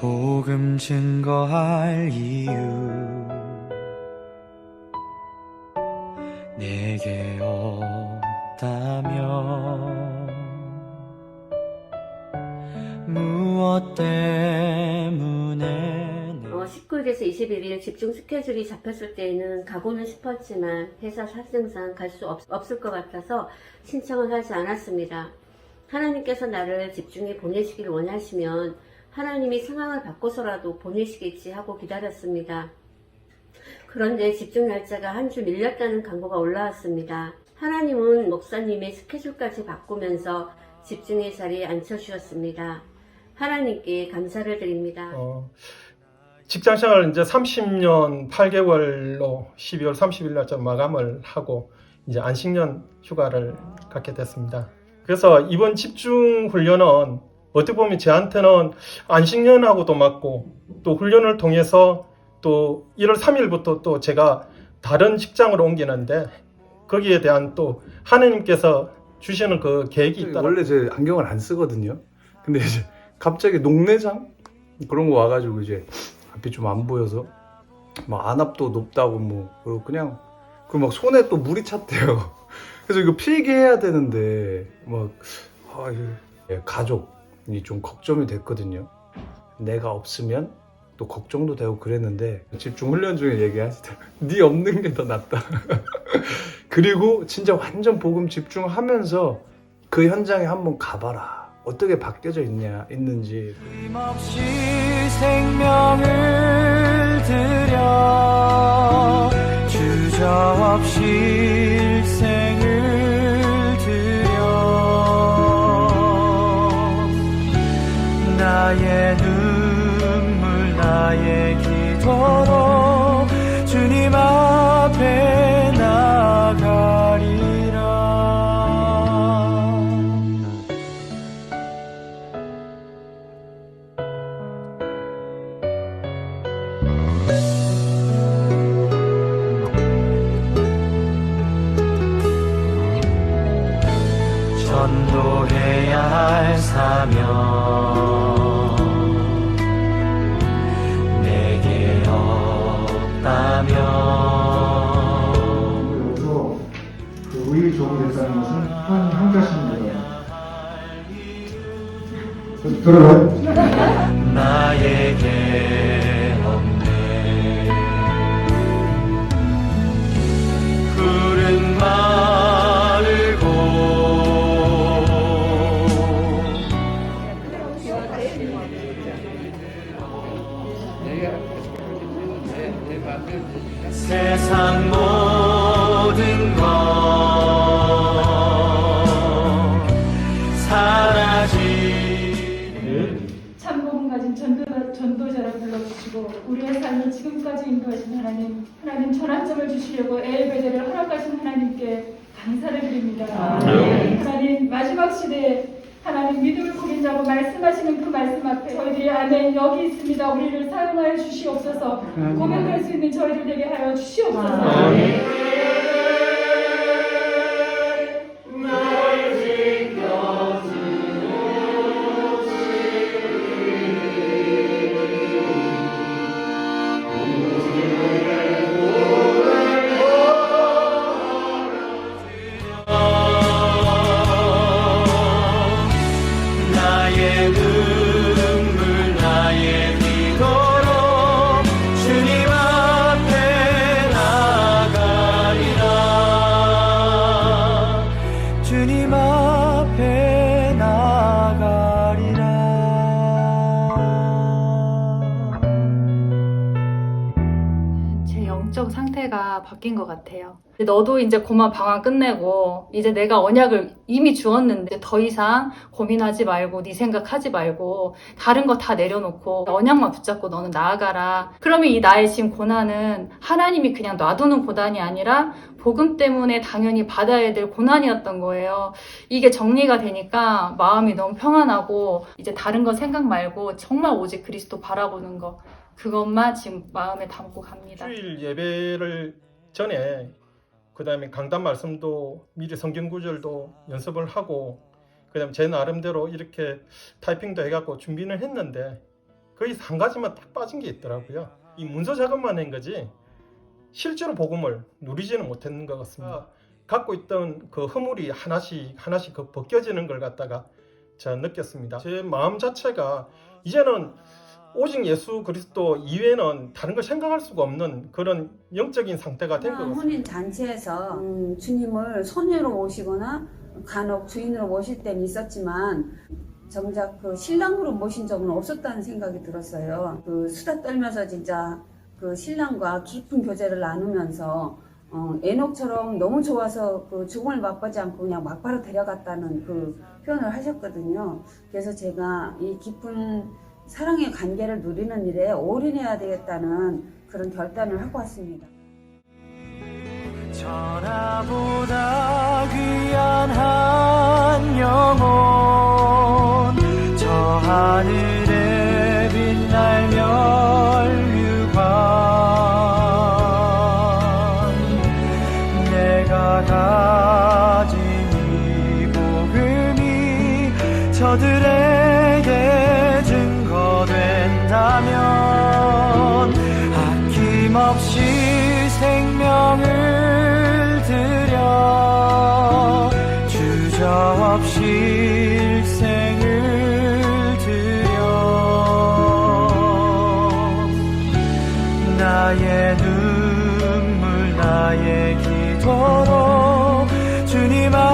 복음 증거할 이유 내게 없다면 무엇 때문에 내 어, 19일에서 21일 집중 스케줄이 잡혔을 때에는 가고는 싶었지만 회사 사정상 갈 수 없을 것 같아서 신청을 하지 않았습니다. 하나님께서 나를 집중에 보내시길 원하시면 하나님이 상황을 바꿔서라도 보내시겠지 하고 기다렸습니다. 그런데 집중 날짜가 한 주 밀렸다는 광고가 올라왔습니다. 하나님은 목사님의 스케줄까지 바꾸면서 집중의 자리에 앉혀주셨습니다. 하나님께 감사를 드립니다. 어, 직장 생활 이제 30년 8개월로 12월 30일 날짜 마감을 하고 이제 안식년 휴가를 갖게 됐습니다. 그래서 이번 집중 훈련은 어떻게 보면 저한테는 안식년하고도 맞고 또 훈련을 통해서 또 1월 3일부터 또 제가 다른 직장으로 옮기는데 거기에 대한 또 하느님께서 주시는 그 계획이 있다. 원래 제 안경을 안 쓰거든요. 근데 이제 갑자기 녹내장 그런 거 와가지고 이제 앞이 좀 안 보여서 막 안압도 높다고 뭐 그리고 그냥 그막 손에 또 물이 찼대요. 그래서 이거 필기해야 되는데 막 아, 예, 가족이 좀 걱정이 됐거든요. 내가 없으면 또 걱정도 되고 그랬는데 집중 훈련 중에 얘기하시더라고요. 네 없는 게 더 낫다. 그리고 진짜 완전 복음 집중하면서 그 현장에 한번 가봐라. 어떻게 바뀌어져 있냐, 있는지. 주저없이 주님 앞에 나가리라 들어봐요. 나에게 없네 푸른 마을고 세상 모든 것 가진 전도, 전도자를 불러주시고 우리의 삶을 지금까지 인도하신 하나님 하나님 전환점을 주시려고 엘베데를 허락하신 하나님께 감사를 드립니다. 하나님 마지막 시대에 하나님 믿음을 꾸린 자고 말씀하시는 그 말씀 앞에 저희들이 아멘 여기 있습니다. 우리를 사용하여 주시옵소서. 고백할 수 있는 저희들 되게 하여 주시옵소서. 나의 바뀐 것 같아요. 너도 이제 고만 방황 끝내고 이제 내가 언약을 이미 주었는데 더 이상 고민하지 말고 네 생각하지 말고 다른 거 다 내려놓고 언약만 붙잡고 너는 나아가라. 그러면 이 나의 지금 고난은 하나님이 그냥 놔두는 고난이 아니라 복음 때문에 당연히 받아야 될 고난이었던 거예요. 이게 정리가 되니까 마음이 너무 평안하고 이제 다른 거 생각 말고 정말 오직 그리스도 바라보는 거 그것만 지금 마음에 담고 갑니다. 주일 예배를 전에 그 다음에 강단 말씀도 미리 성경 구절도 연습을 하고 그 다음에 제 나름대로 이렇게 타이핑도 해갖고 준비는 했는데 거의 한 가지만 딱 빠진 게 있더라고요. 이 문서 작업만 한 거지 실제로 복음을 누리지는 못했는 것 같습니다. 갖고 있던 그 허물이 하나씩 하나씩 그 벗겨지는 걸 갖다가 제가 느꼈습니다. 제 마음 자체가 이제는 오직 예수 그리스도 이외에는 다른 걸 생각할 수가 없는 그런 영적인 상태가 된 것 같습니다. 혼인 잔치에서 음, 주님을 손녀로 모시거나 간혹 주인으로 모실 때는 있었지만 정작 그 신랑으로 모신 적은 없었다는 생각이 들었어요. 그 수다 떨면서 진짜 그 신랑과 깊은 교제를 나누면서 어, 에녹처럼 너무 좋아서 그 죽음을 맛보지 않고 그냥 막바로 데려갔다는 그 표현을 하셨거든요. 그래서 제가 이 깊은 사랑의 관계를 누리는 일에 올인해야 되겠다는 그런 결단을 하고 왔습니다. 천하보다 귀한 한 영혼 저 하늘에 빛날 멸류관 내가 가진 이 복음이 저들 된다면 아낌없이 생명을 들여 주저없이 일생을 들여 나의 눈물 나의 기도로 주님 앞